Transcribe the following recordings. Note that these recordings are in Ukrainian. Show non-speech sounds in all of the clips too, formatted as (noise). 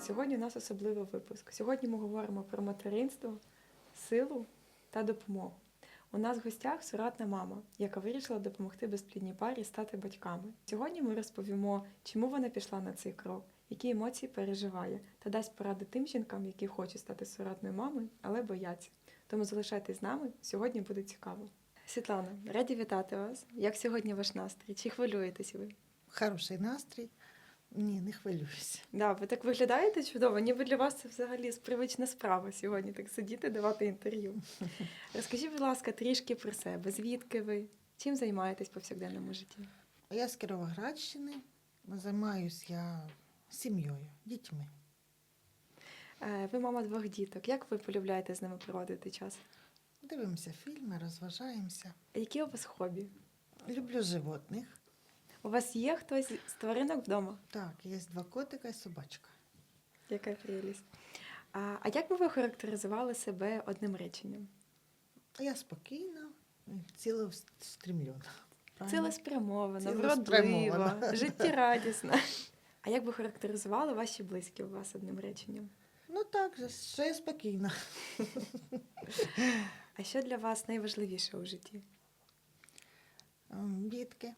Сьогодні у нас особливий випуск. Сьогодні ми говоримо про материнство, силу та допомогу. У нас в гостях суратна мама, яка вирішила допомогти безплідній парі стати батьками. Сьогодні ми розповімо, чому вона пішла на цей крок, які емоції переживає, та дасть поради тим жінкам, які хочуть стати суратною мамою, але бояться. Тому залишайтесь з нами, сьогодні буде цікаво. Світлана, раді вітати вас. Як сьогодні ваш настрій? Чи хвилюєтесь ви? Хороший настрій. Ні, не хвилююся. Да, ви так виглядаєте чудово, ніби для вас це взагалі привична справа сьогодні так сидіти, давати інтерв'ю. (laughs) Розкажіть, будь ласка, трішки про себе. Звідки ви? Чим займаєтесь в повсякденному житті? Я з Кіровоградщини. Займаюся я сім'єю, дітьми. Е, Ви мама двох діток. Як ви полюбляєте з ними проводити час? Дивимося фільми, розважаємося. Які у вас хобі? Люблю животних. У вас є хтось з тваринок вдома? Так, є два котика і собачка. Яка прелість. А, а як би ви характеризували себе одним реченням? Я спокійна, цілеустремлена. Цілеспрямована, вродлива, життєрадісна. А як би характеризували ваші близькі у вас одним реченням? Ну так, же, що я спокійна. А що для вас найважливіше у житті? Ем, Дітки.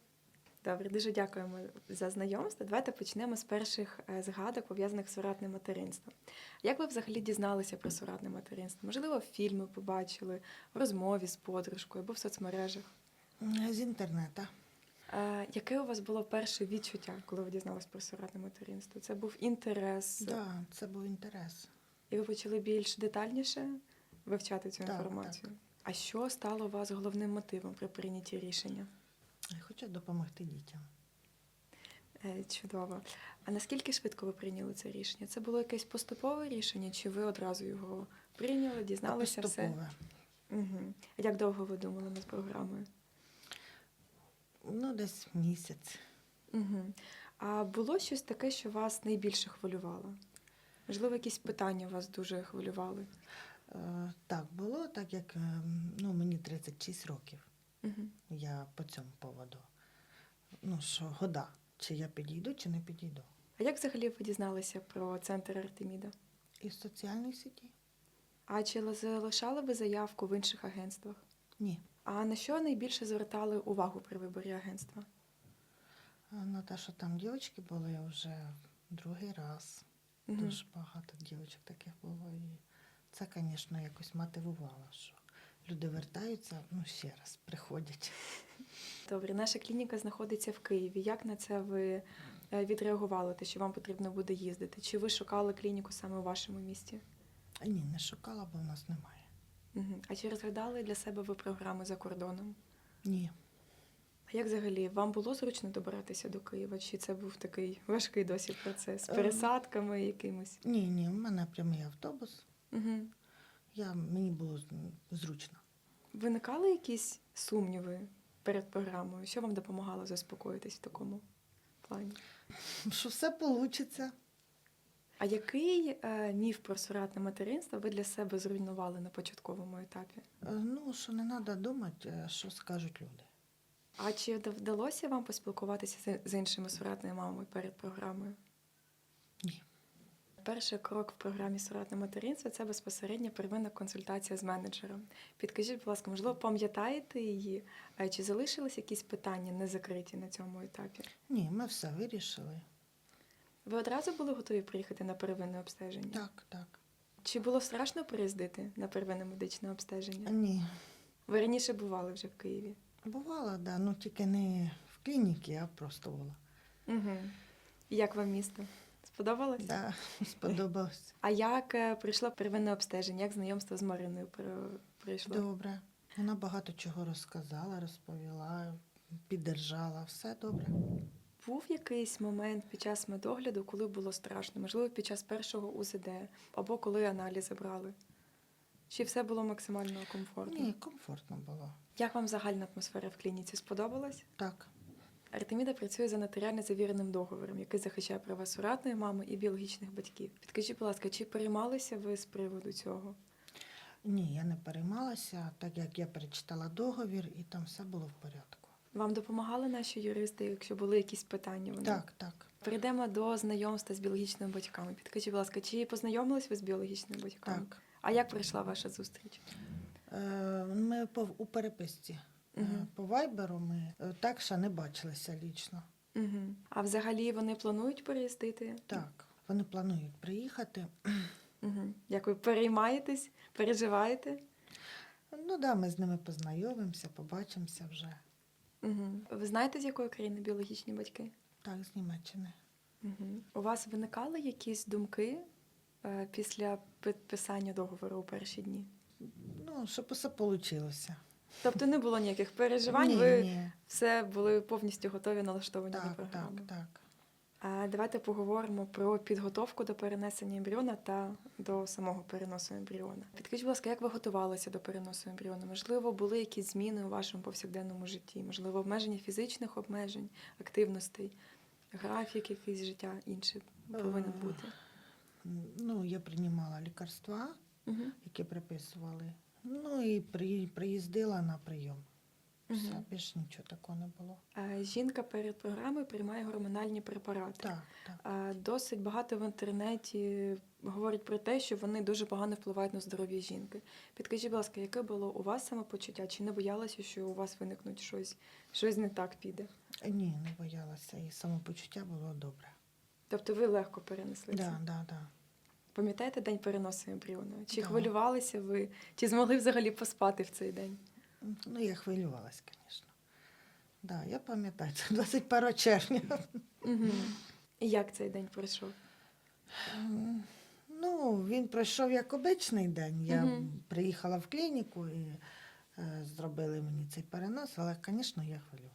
Добре, дуже дякуємо за знайомство. Давайте почнемо з перших е, згадок, пов'язаних з суратним материнством. Як ви взагалі дізналися про суратне материнство? Можливо, фільми побачили, в розмові з подружкою або в соцмережах. З інтернету. Е, Яке у вас було перше відчуття, коли ви дізналися про суратне материнство? Це був інтерес, Да, це був інтерес. і ви почали більш детальніше вивчати цю Так, інформацію. А що стало у вас головним мотивом при прийнятті рішення? Я хочу допомогти дітям. Е, Чудово. А наскільки швидко ви прийняли це рішення? Це було якесь поступове рішення, чи ви одразу його прийняли, дізналися все? Поступове. Угу. Як довго ви думали над програмою? Ну, десь місяць. Угу. А було щось таке, що вас найбільше хвилювало? Можливо, якісь питання вас дуже хвилювали? Е, Так було, так як е, ну, мені 36 років. Угу. Я по цьому поводу. Ну, що года, чи я підійду, чи не підійду. А як взагалі ви дізналися про центр Артеміда? Із соціальної сіті? А чи залишали ви заявку в інших агентствах? Ні. А на що найбільше звертали увагу при виборі агентства? А, Ну, те, що там дівчатки були вже другий раз. Мгм. Дуже багато дівчат таких було. І це, звісно, якось мотивувало, що люди вертаються, ну, ще раз приходять. Добре, наша клініка знаходиться в Києві. Як на це ви е, відреагували, те, що вам потрібно буде їздити? Чи ви шукали клініку саме у вашому місті? А ні, не шукала, бо в нас немає. Угу. А чи розглядали для себе ви програми за кордоном? Ні. А як взагалі вам було зручно добиратися до Києва? Чи це був такий важкий досі процес з Ем. пересадками якимось? Ні, ні, в мене прямий автобус. Угу. Я, мені було зручно. Виникали якісь сумніви перед програмою? Що вам допомагало заспокоїтись в такому плані? Що все вийде. А який е, міф про суратне материнство ви для себе зруйнували на початковому етапі? Е, Ну, що не треба думати, е, що скажуть люди. А чи вда- вдалося вам поспілкуватися з іншими суратними мамами перед програмою? Перший крок в програмі суратне материнство це безпосередньо первинна консультація з менеджером. Підкажіть, будь ласка, можливо, пам'ятаєте її? Чи залишились якісь питання не закриті на цьому етапі? Ні, ми все вирішили. Ви одразу були готові приїхати на первинне обстеження? Так, так. Чи було страшно приїздити на первинне медичне обстеження? Ні. Ви раніше бували вже в Києві? Бувало, да, ну тільки не в клініці, а просто була. Угу. Як вам місто? Сподобалось? Да, (laughs) сподобалось. А як е, прийшло первинне обстеження? Як знайомство з Мариною про- прийшло? Добре. Вона багато чого розказала, розповіла, піддержала. Все добре. Був якийсь момент під час медогляду, коли було страшно? Можливо, під час першого УЗД або коли аналізи брали? Чи все було максимально комфортно? Ні, комфортно було. Як вам загальна атмосфера в клініці сподобалась? Так. Артеміда працює за нотаріально завіреним договором, який захищає права суратної мами і біологічних батьків. Підкажіть, будь ласка, чи переймалися ви з приводу цього? Ні, я не переймалася, так як я перечитала договір, і там все було в порядку. Вам допомагали наші юристи, якщо були якісь питання? Вони? Так, так. Перейдемо до знайомства з біологічними батьками. Підкажіть, будь ласка, чи познайомились ви з біологічними батьками? Так. А як пройшла ваша зустріч? Е, Ми у переписці. Мгм. По вайберу ми е, так ще не бачилися лічно. Угу. А взагалі вони планують переїздити? Так, вони планують приїхати. Угу. Як ви переймаєтесь, переживаєте? Ну да, ми з ними познайомимося, побачимося вже. Угу. Ви знаєте, з якої країни біологічні батьки? Так, з Німеччини. Угу. У вас виникали якісь думки е, після підписання договору у перші дні? Ну, щоб усе вийшло. Тобто не було ніяких переживань, ні, ви ні. все були повністю готові налаштовані до Так, програми. так, так. А давайте поговоримо про підготовку до перенесення ембріона та до самого переносу ембріона. Підкажіть, будь ласка, як ви готувалися до переносу ембріона? Можливо, були якісь зміни у вашому повсякденному житті? Можливо, обмеження фізичних обмежень, активностей, графік якийсь життя інший повинен Е, бути. Ну, я приймала лікарства, Угу. які приписували. Ну і при, приїздила на прийом. Все, Угу. більше нічого такого не було. Жінка перед програмою приймає гормональні препарати. Так, так. Досить багато в інтернеті говорять про те, що вони дуже погано впливають на здоров'я жінки. Підкажіть, будь ласка, яке було у вас самопочуття? Чи не боялися, що у вас виникнуть щось, щось не так піде? Ні, не боялася. І самопочуття було добре. Тобто ви легко перенесли це? Да, да, да. Пам'ятаєте день переносу ембріону? Чи Да. хвилювалися ви? Чи змогли взагалі поспати в цей день? Ну, я хвилювалась, звісно. Да, я пам'ятаю, це 21 червня. Угу. І як цей день пройшов? Ну, він пройшов як обичний день. Я Мгм. приїхала в клініку і е, зробили мені цей перенос, але, звісно, я хвилювала.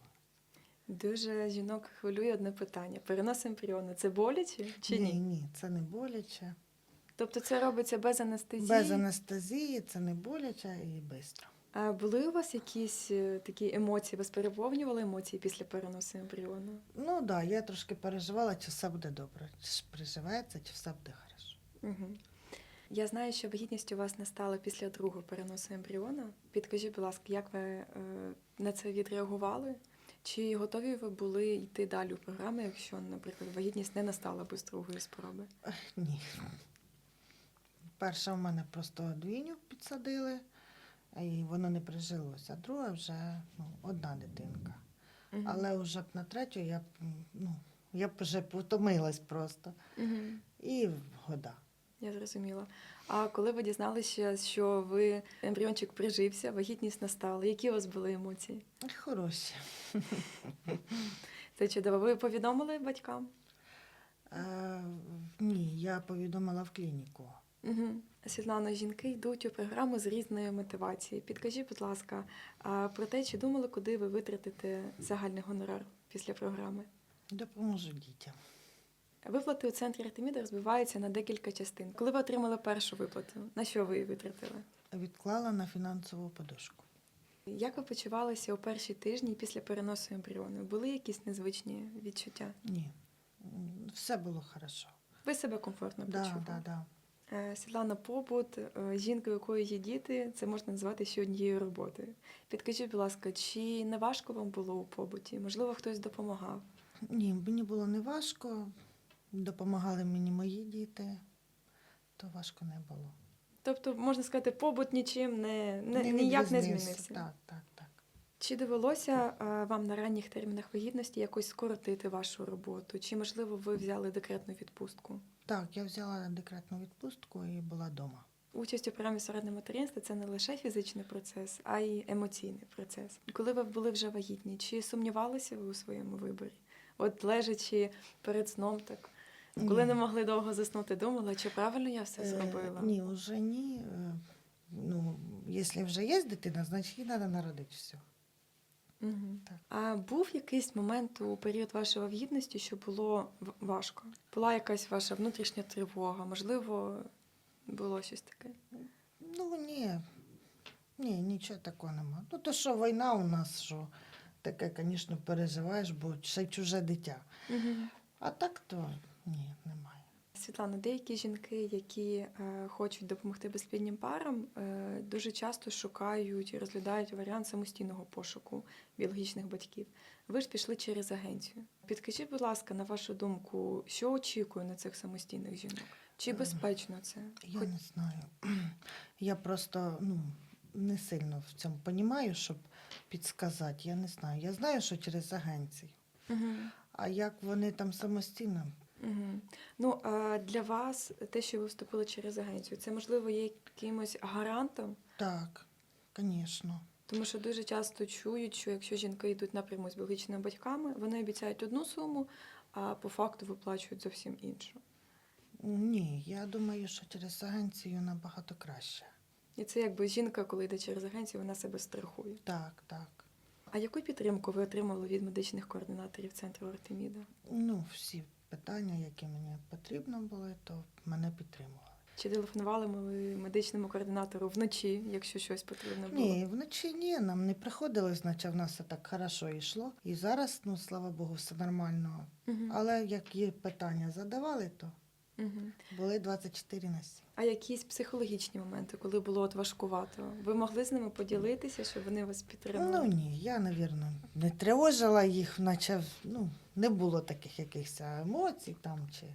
Дуже жінок хвилює одне питання: перенос ембріону це боляче чи ні? ні, ні, це не боляче. Тобто це робиться без анестезії? Без анестезії це не боляче і швидко. А були у вас якісь е, такі емоції? Ви переповнювали емоції після переносу ембріону? Ну так, да, я трошки переживала, чи все буде добре. Чи приживеться, чи все буде хорошо. Угу. Я знаю, що вагітність у вас настала після другого переносу ембріона. Підкажіть, будь ласка, як ви е, на це відреагували? Чи готові ви були йти далі у програму, якщо, наприклад, вагітність не настала без другої спроби? Ні. Перша в мене просто двійню підсадили, і воно не прижилося. Друга вже ну, одна дитинка. Мгм. Але вже б на третю я б, ну, я б вже потомилась просто. Мгм. І года. Я зрозуміла. А коли ви дізналися, що ви ембріончик прижився, вагітність настала, які у вас були емоції? Хороші. Це чудово. Ви повідомили батькам? Е, ні, я повідомила в клініку. Угу. Світлано, жінки йдуть у програму з різною мотивацією. Підкажіть, будь ласка, про те, чи думали, куди ви витратите загальний гонорар після програми? Допоможу дітям. Виплати у центрі Артеміда розбиваються на декілька частин. Коли ви отримали першу виплату, на що ви її витратили? Відклала на фінансову подушку. Як ви почувалися у перші тижні після переносу ембріону? Були якісь незвичні відчуття? Ні. Все було хорошо. Ви себе комфортно Да, почували? да, да. Е, Світлана Побут, е, жінка, у якої є діти, це можна назвати ще однією роботою. Підкажіть, будь ласка, чи не важко вам було у побуті? Можливо, хтось допомагав? Ні, мені було не важко. Допомагали мені мої діти, то важко не було. Тобто, можна сказати, побут нічим не, не, ніяк не змінився. Так, так, так. Чи довелося е, вам на ранніх термінах вагітності якось скоротити вашу роботу? Чи, можливо, ви взяли декретну відпустку? Так, я взяла декретну відпустку і була вдома. Участь у програмі «Сорадне материнство це не лише фізичний процес, а й емоційний процес. Коли ви були вже вагітні, чи сумнівалися ви у своєму виборі? От лежачи перед сном, так коли Ні. не могли довго заснути, думала, чи правильно я все Е, зробила? Ні, вже ні. Е, Ну, якщо вже є дитина, значить їй треба народити все. Угу. Так. А був якийсь момент у період вашої вагітності, що було важко? Була якась ваша внутрішня тривога? Можливо, було щось таке? Ну ні. Ні, нічого такого нема. Ну, то що війна у нас, що таке, звісно, переживаєш, бо й чуже дитя. Угу. А так то ні, немає. Світлана, деякі жінки, які е, хочуть допомогти безпліднім парам, е, дуже часто шукають і розглядають варіант самостійного пошуку біологічних батьків. Ви ж пішли через агенцію. Підкажіть, будь ласка, на вашу думку, що очікує на цих самостійних жінок? Чи Е, безпечно це? Я Хоч- не знаю. (clears throat) Я просто ну, не сильно в цьому розумію, щоб підсказати. Я не знаю. Я знаю, що через агенцію. Мгм. А як вони там самостійно? Мгм. Ну, а для вас те, що ви вступили через агенцію, це можливо є якимось гарантом, Так, звісно. тому що дуже часто чують, що якщо жінки йдуть напряму з біологічними батьками, вони обіцяють одну суму, а по факту виплачують зовсім іншу. Ні, я думаю, що через агенцію набагато краще. І це якби жінка, коли йде через агенцію, вона себе страхує. Так, так. А яку підтримку ви отримали від медичних координаторів центру Артеміда? Ну, всі питання, які мені потрібно були, то мене підтримували. Чи телефонували ми медичному координатору вночі, якщо щось потрібно було? Ні, вночі ні, нам не приходилось, значить в нас все так хорошо йшло. І зараз, ну слава Богу, все нормально. Угу. Але як є питання задавали, то Мгм. були 24 на 7. А якісь психологічні моменти, коли було от важкувато, ви могли з ними поділитися, щоб вони вас підтримали? Ну ні, я, навірно, не тривожила їх, наче ну, не було таких якихось емоцій там чи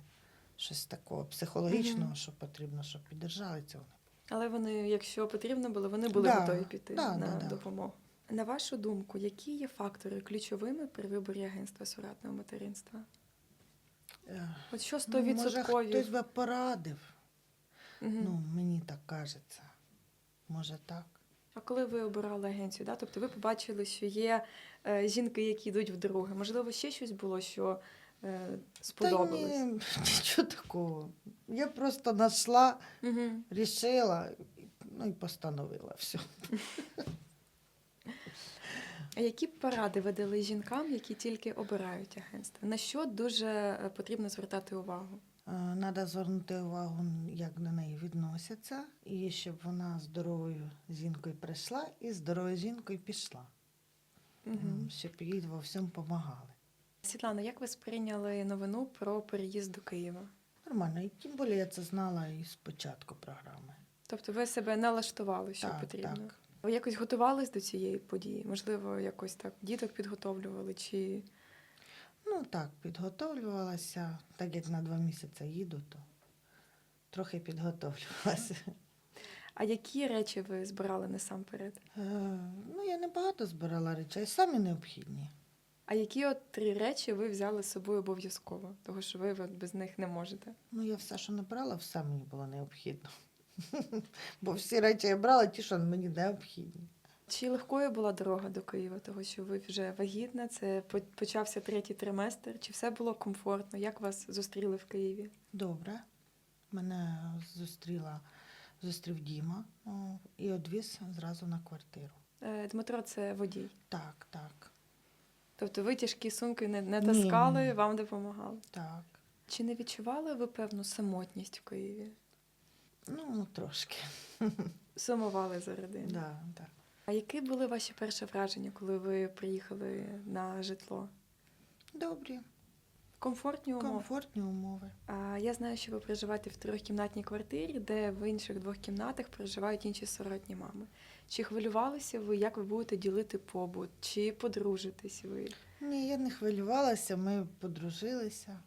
щось такого психологічного, Мгм. що потрібно, щоб піддержали цього. Але вони, якщо потрібно було, вони були Да, готові піти да, на да, да. допомогу. На вашу думку, які є фактори ключовими при виборі агентства суратного материнства? Е, От що ну, Може, хтось 100%? би порадив. Мгм. Ну, мені так кажеться. Може так. А коли ви обирали агенцію, да? тобто ви побачили, що є е, жінки, які йдуть вдруге. Можливо, ще щось було, що е, сподобалось? Та ні, (laughs) нічого такого. Я просто знайшла, Угу. рішила, ну і постановила все. (laughs) А які б поради ви дали жінкам, які тільки обирають агентство? На що дуже е, потрібно звертати увагу? Треба звернути увагу, як до неї відносяться, і щоб вона здоровою жінкою прийшла і здоровою жінкою пішла, Угу. Щоб їй во всьому допомагали. Світлана, як ви сприйняли новину про переїзд до Києва? Нормально, і тим більше я це знала і з початку програми. Тобто ви себе налаштували, що так, потрібно? так. Ви якось готувались до цієї події? Можливо, якось так діток підготовлювали чи Ну так, підготовлювалася, так як на два місяці їду, то трохи підготовлювалася. а які речі ви збирали насамперед? Е, ну, я не багато збирала речей, самі необхідні. А які от три речі ви взяли з собою обов'язково? Тому що ви от без них не можете. Ну, я все, що не брала, все мені було необхідно. (laughs) Бо всі речі я брала, ті, що мені необхідні. Чи легкою була дорога до Києва, того що ви вже вагітна, це почався третій триместр? Чи все було комфортно? Як вас зустріли в Києві? Добре. Мене зустріла, зустрів Діма о, і одвіз зразу на квартиру. Е, Дмитро, це водій. Так, так, Тобто ви тяжкі сумки не, не Ні, ні. вам допомагали. так. Чи не відчували ви певну самотність в Києві? Ну, трошки. (laughs) Сумували за родиною? Да, да. А які були ваші перші враження, коли ви приїхали на житло? Добрі, Комфортні умови? комфортні умови. А я знаю, що ви проживаєте в трьохкімнатній квартирі, де в інших двох кімнатах проживають інші сиротні мами. Чи хвилювалися ви, як ви будете ділити побут? Чи подружитесь ви? Ні, я не хвилювалася, ми подружилися.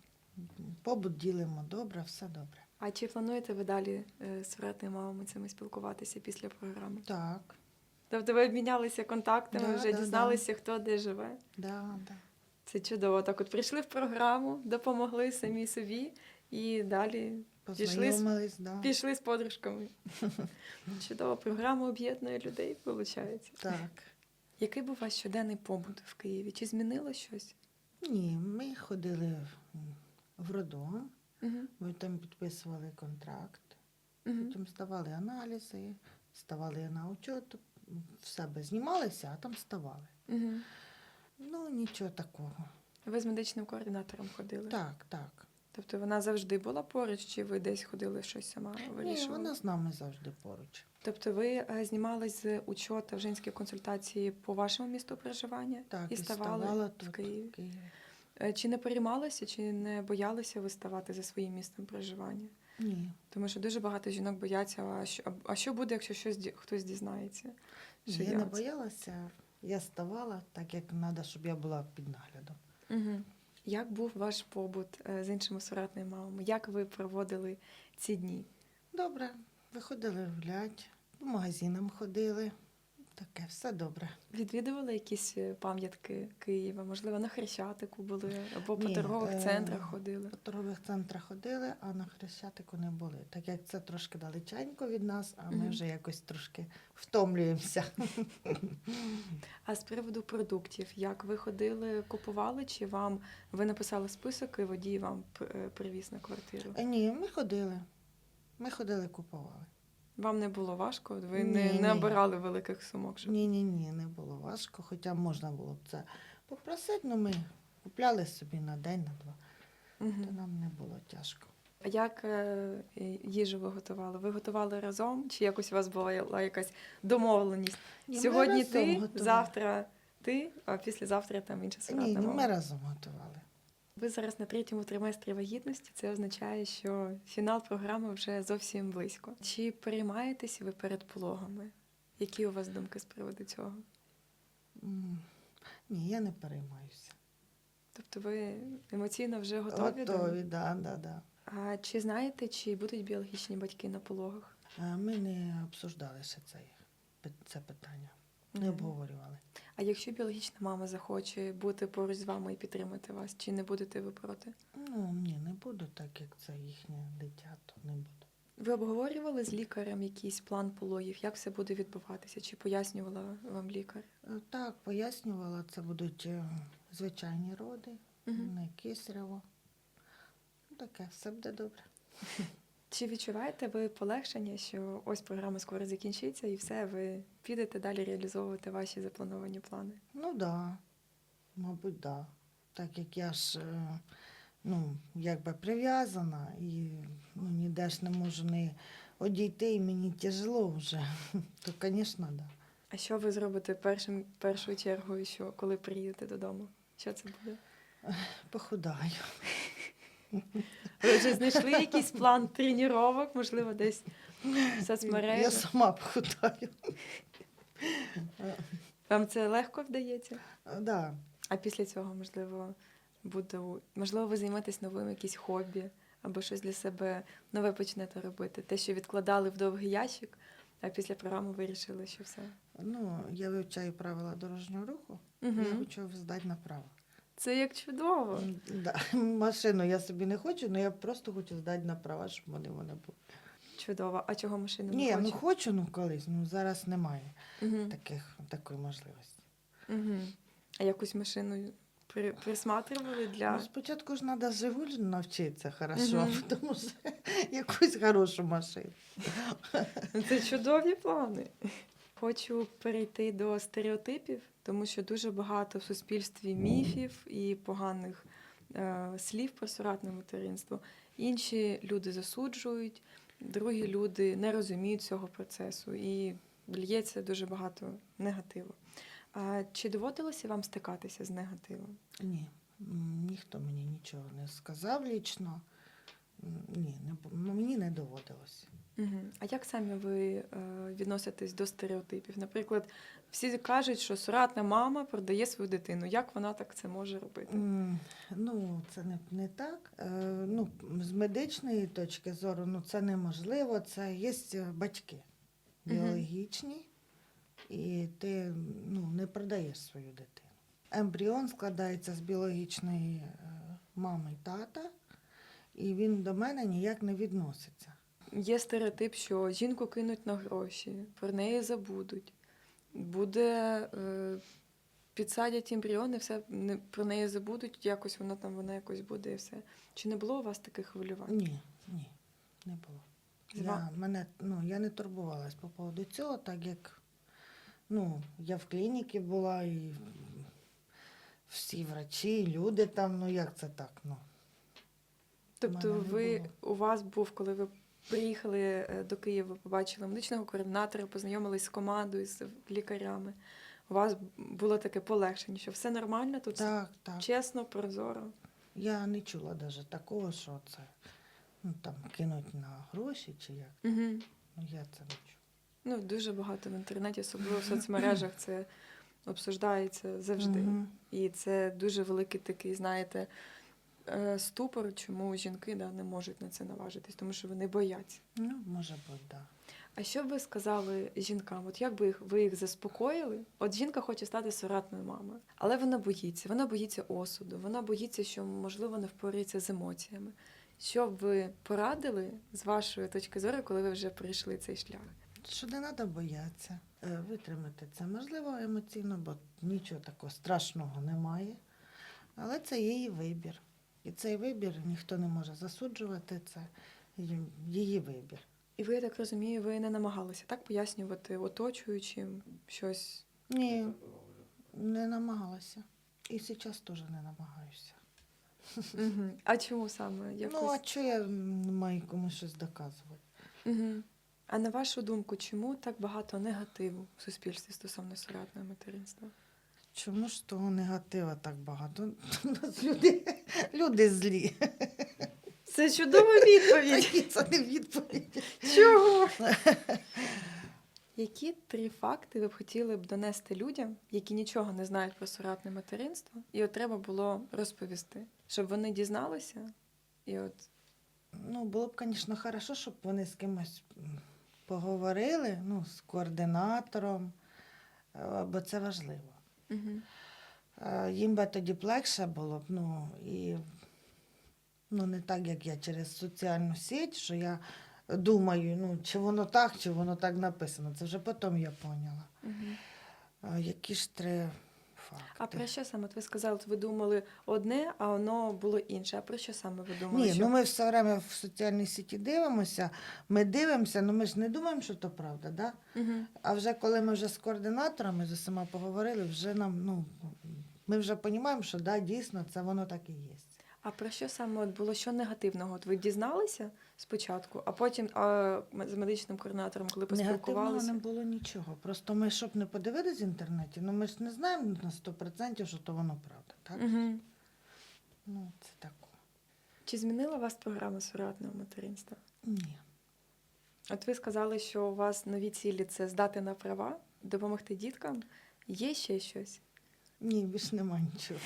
Побут ділимо добре, все добре. А чи плануєте ви далі е, з сиротними мамами цими спілкуватися після програми? Так, Тобто ви обмінялися контактами, Да, вже да, дізналися, хто де живе? да, да. Це чудово. Так, от прийшли в програму, допомогли самі собі і далі Пішли з- да. пішли з подружками. (laughs) Чудово, програма об'єднує людей, виходить. Так. Який був ваш щоденний побут в Києві? Чи змінило щось? Ні, ми ходили в- в роддом, Угу. ми там підписували контракт, Угу. потім здавали аналізи, ставали на учет, в себе знімалися, а там ставали. Угу. Ну, нічого такого. Ви з медичним координатором ходили? Так, так. Тобто вона завжди була поруч, чи ви десь ходили щось сама Ні, вирішували? вона з нами завжди поруч. Тобто ви е, знімались з учота в женській консультації по вашому місту проживання Так, і і ставали ставала в тут, Києві. в Києві. Е, Чи не переймалися, чи не боялися виставати за своїм місцем проживання? Ні. Тому що дуже багато жінок бояться, а що, а що буде, якщо щось хтось дізнається? Що я не це? боялася, я ставала так, як треба, щоб я була під наглядом. Угу. Як був ваш побут е, з іншими соратними мамами? Як ви проводили ці дні? Добре, виходили гулять, по магазинам ходили. Таке, все добре. Відвідували якісь е, пам'ятки Києва? Можливо, на Хрещатику були або по Ні, торгових е, центрах ходили? В торгових центрах ходили, а на Хрещатику не були. Так як це трошки далеченько від нас, а ми вже якось трошки втомлюємося. (laughs) А з приводу продуктів, як ви ходили, купували, чи вам ви написали список і водій вам е, привіз на квартиру? Ні, ми ходили. Ми ходили, купували. Вам не було важко? Ви Ні, не, ні. не обирали великих сумок? Щоб... Ні, ні, ні, не було важко, хоча можна було б це попросити, але ми купляли собі на день, на два. Мгм. То нам не було тяжко. А Як е, їжу ви готували? Ви готували разом? Чи якось у вас була якась домовленість? Ні, Сьогодні ти, готували. завтра ти, а післязавтра там інша Ні, соратна ні, мама. ми разом готували. Ви зараз на третьому триместрі вагітності. Це означає, що фінал програми вже зовсім близько. Чи переймаєтесь ви перед пологами? Які у вас думки з приводу цього? Ні, я не переймаюся. Тобто ви емоційно вже готові? Готові, да, да, да. А чи знаєте, чи будуть біологічні батьки на пологах? Ми не обсуждали ще це, це питання, не обговорювали. А якщо біологічна мама захоче бути поруч з вами і підтримати вас, чи не будете ви проти? Ну, ні, не буду, так як це їхнє дитя, то не буду. Ви обговорювали з лікарем якийсь план пологів? Як все буде відбуватися? Чи пояснювала вам лікар? Е, Так, пояснювала, це будуть е, звичайні роди, Мгм. не кисрево. Ну, Таке, все буде добре. (laughs) Чи відчуваєте ви полегшення, що ось програма скоро закінчиться і все, ви підете далі реалізовувати ваші заплановані плани? Ну да, мабуть, да. Так як я ж е, ну, якби прив'язана і ну, ніде ж не можу не одійти, і мені тяжело вже, (laughs) то, звісно, да. А що ви зробите першим першою чергою, що коли приїдете додому? Що це буде? Похудаю. (laughs) Ви вже знайшли якийсь план тренувань, можливо, десь в Я сама похудаю. Вам це легко вдається? Да. А після цього, можливо, буде можливо, ви займетесь новим якісь хобі або щось для себе нове почнете робити. Те, що відкладали в довгий ящик, а після програми вирішили, що все. Ну, я вивчаю правила дорожнього руху, Угу. я хочу здати на право. Це як чудово. Да. (laughs) Машину я собі не хочу, але я просто хочу здати на права, щоб вони в мене були. Чудово. А чого машини Ні, не ну хочу, ну колись, ну зараз немає Угу. таких, такої можливості. Угу. А якусь машину при, присматривали для. Ну, спочатку ж треба Жигуль навчитися хорошо, а Мгм. (laughs) потім вже (laughs) якусь хорошу машину. Це чудові плани. Хочу перейти до стереотипів, тому що дуже багато в суспільстві міфів і поганих е, слів про суратне материнство. Інші люди засуджують, другі люди не розуміють цього процесу і лється дуже багато негативу. А чи доводилося вам стикатися з негативом? Ні, ніхто мені нічого не сказав лічно. Ні, не, ну, мені не доводилось. Угу. А як самі ви е, відноситесь до стереотипів? Наприклад, всі кажуть, що суратна мама продає свою дитину. Як вона так це може робити? Ну, це не, не так. Е, Ну, з медичної точки зору, ну це неможливо. Це є батьки Мгм. біологічні, і ти ну, не продаєш свою дитину. Ембріон складається з біологічної е, мами і тата, і він до мене ніяк не відноситься. Є стереотип, що жінку кинуть на гроші, про неї забудуть. Буде е, підсадять ембріони, все не про неї забудуть, якось вона там вона якось буде і все. Чи не було у вас таких хвилювань? Ні, ні, не було. Я, мене, ну, я не турбувалась по поводу цього, так як ну, я в клініці була і всі врачі, і люди там, ну як це так? Ну, Тобто, ви було. у вас був, коли ви приїхали е, до Києва, побачили медичного координатора, познайомились з командою, з лікарями. у вас було таке полегшення, що все нормально тут Так, так. чесно, прозоро. Я не чула навіть такого, що це ну, там, кинуть на гроші чи як. Угу. Ну, я це не чула. Ну, дуже багато в інтернеті, особливо в соцмережах, це обсуждається завжди. Мгм. І це дуже великий такий, знаєте, ступор, чому жінки да, не можуть на це наважитись, тому що вони бояться. Ну, може бути, так. Да. А що б ви сказали жінкам? От як би їх ви їх заспокоїли? От жінка хоче стати соратною мамою, але вона боїться, вона боїться осуду, вона боїться, що можливо не впорається з емоціями. Що б ви порадили з вашої точки зору, коли ви вже пройшли цей шлях? Що не треба боятися, е, витримати це можливо емоційно, бо нічого такого страшного немає. Але це її вибір. І цей вибір ніхто не може засуджувати, це її- вибір. І ви, я так розумію, ви не намагалися так пояснювати оточуючим щось. Ні, не намагалася. І зараз теж не намагаюся. Угу. А чому саме? Якось... Ну, а чого я маю комусь щось доказувати? Угу. А на вашу думку, чому так багато негативу в суспільстві стосовно соратного материнства? Чому ж того негатива так багато? (laughs) У нас люди, люди злі. Це чудова відповідь. Такі це не відповідь. Чого? Які три факти ви б хотіли б донести людям, які нічого не знають про соратне материнство, і от треба було розповісти, щоб вони дізналися? І от Ну, було б, звісно, хорошо, щоб вони з кимось поговорили, ну, з координатором, бо це важливо. Угу. Їм би тоді б легше було б, ну, і ну, не так, як я через соціальну сеть, що я думаю, ну, чи воно так, чи воно так написано. Це вже потім я поняла. Угу. Які ж три факти? А про що саме? От ви сказали, от ви думали одне, а воно було інше. А про що саме ви думали? Ні, що... ну ми все время в соціальній сіті дивимося, ми дивимося, але ми ж не думаємо, що то правда, да? угу. А вже коли ми вже з координаторами з усіма поговорили, вже нам, ну, ми вже розуміємо, що да, дійсно це воно так і є. А про що саме от було що негативного? От ви дізналися спочатку, а потім а, з медичним координатором, коли Негативного поспілкувалися? не було нічого. Просто ми, щоб не подивитися в інтернеті, ну ми ж не знаємо на 100%, що то воно правда. Так? Угу. Ну, це так. Чи змінила вас програма соратного материнства? Ні. От ви сказали, що у вас нові цілі це здати на права, допомогти діткам. Є ще щось? Ні, більш нема нічого.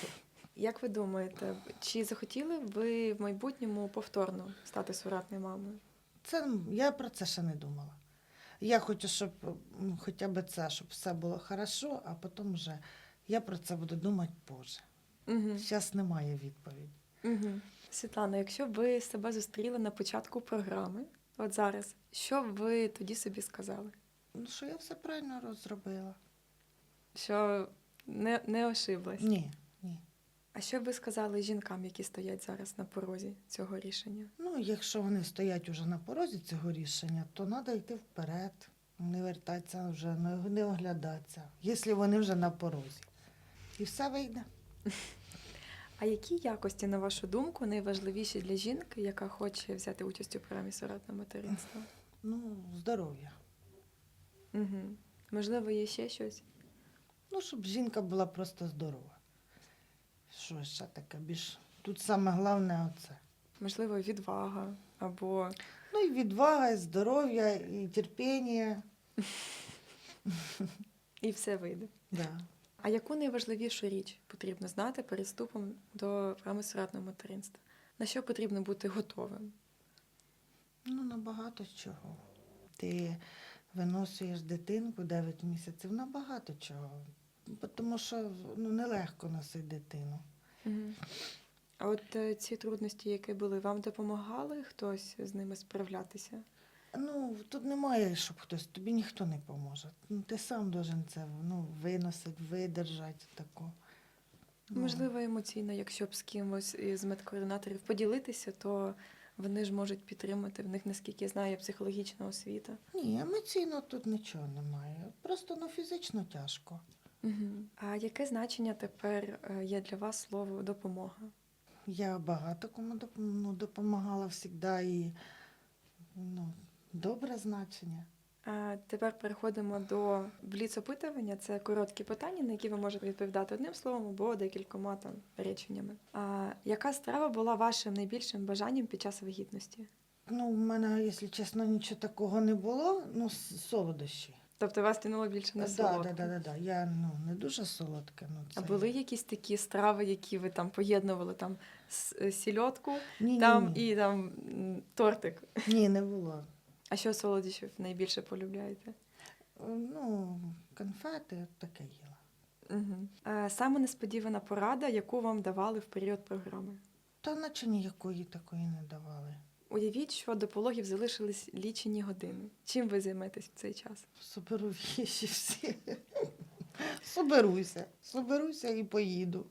Як ви думаєте, чи захотіли б ви в майбутньому повторно стати соратною мамою? Це, я про це ще не думала. Я хочу, щоб хоча б це, щоб все було хорошо, а потім вже я про це буду думати позже. Угу. Зараз немає відповіді. Угу. Світлана, якщо б ви себе зустріли на початку програми, от зараз, що б ви тоді собі сказали? Ну, що я все правильно розробила? Що не, не ошиблась? Ні. А що б ви сказали жінкам, які стоять зараз на порозі цього рішення? Ну, якщо вони стоять уже на порозі цього рішення, то треба йти вперед, не вертатися вже, не, оглядатися, якщо вони вже на порозі. І все вийде. (laughs) А які якості, на вашу думку, найважливіші для жінки, яка хоче взяти участь у програмі соратного материнства? Ну, здоров'я. Угу. Можливо, є ще щось? Ну, щоб жінка була просто здорова. Що ще таке більш. Тут саме головне оце. Можливо, відвага або Ну і відвага, і здоров'я, і терпіння. і все вийде. Да. А яку найважливішу річ потрібно знати перед вступом до програми соратного материнства? На що потрібно бути готовим? Ну, набагато чого. Ти виносуєш дитинку 9 місяців, набагато чого. Тому що ну, нелегко носити дитину. Угу. А от е, ці трудності, які були, вам допомагали хтось з ними справлятися? Ну, тут немає, щоб хтось, тобі ніхто не поможе. Ну, ти сам должен це ну, виносити, видержати тако. Ну, Можливо, емоційно, якщо б з кимось із медкоординаторів поділитися, то вони ж можуть підтримати. В них, наскільки я знаю, психологічна освіта. Ні, емоційно тут нічого немає. Просто ну, фізично тяжко. Угу. А яке значення тепер е, є для вас слово допомога? Я багато кому ну, допомагала завжди і ну, добре значення. А тепер переходимо до бліц-опитування. Це короткі питання, на які ви можете відповідати одним словом або декількома там реченнями. А, яка страва була вашим найбільшим бажанням під час вагітності? Ну, в мене, якщо чесно, нічого такого не було. Ну, солодощі. Тобто вас тянуло більше на Да, солодке? да, да, да. Я ну, не дуже солодка. Ну, А були якісь такі страви, які ви там поєднували там с- е, сільотку, ні, там ні, ні. і там тортик? ні, не було. А що солодощів найбільше полюбляєте? Ну, конфети от таке їла. Угу. Е, саме несподівана порада, яку вам давали в період програми. Та наче ніякої такої не давали. Уявіть, що до пологів залишились лічені години. Чим ви займетесь в цей час? Соберу віші всі. Соберуся, соберуся і поїду.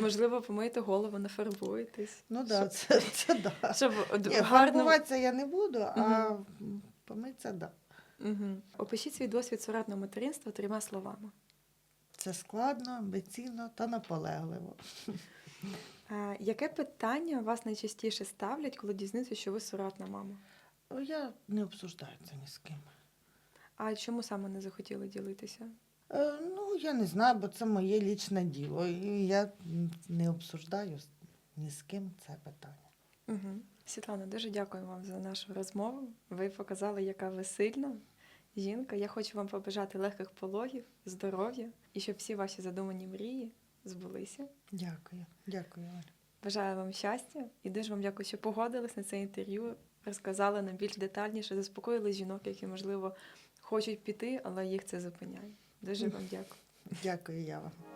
Можливо, помиєте голову, нафарбуєтесь. Ну так, да, це, це да. Щоб Ні, гарно. фарбуватися я не буду, а помитися да. Угу. Опишіть свій досвід суратного материнства трьома словами. Це складно, амбіційно та наполегливо. Яке питання вас найчастіше ставлять, коли дізнаються, що ви суратна мама? Я не обсуждаю це ні з ким. А чому саме не захотіли ділитися? Е, ну, я не знаю, бо це моє лічне діло. І я не обсуждаю ні з ким це питання. Угу. Світлана, дуже дякую вам за нашу розмову. Ви показали, яка ви сильна жінка. Я хочу вам побажати легких пологів, здоров'я і щоб всі ваші задумані мрії збулися. Дякую, дякую, Оля. Бажаю вам щастя і дуже вам дякую, що погодились на це інтерв'ю, розказали нам більш детальніше, заспокоїли жінок, які, можливо, хочуть піти, але їх це зупиняє. Дуже (laughs) вам дякую. Дякую я вам.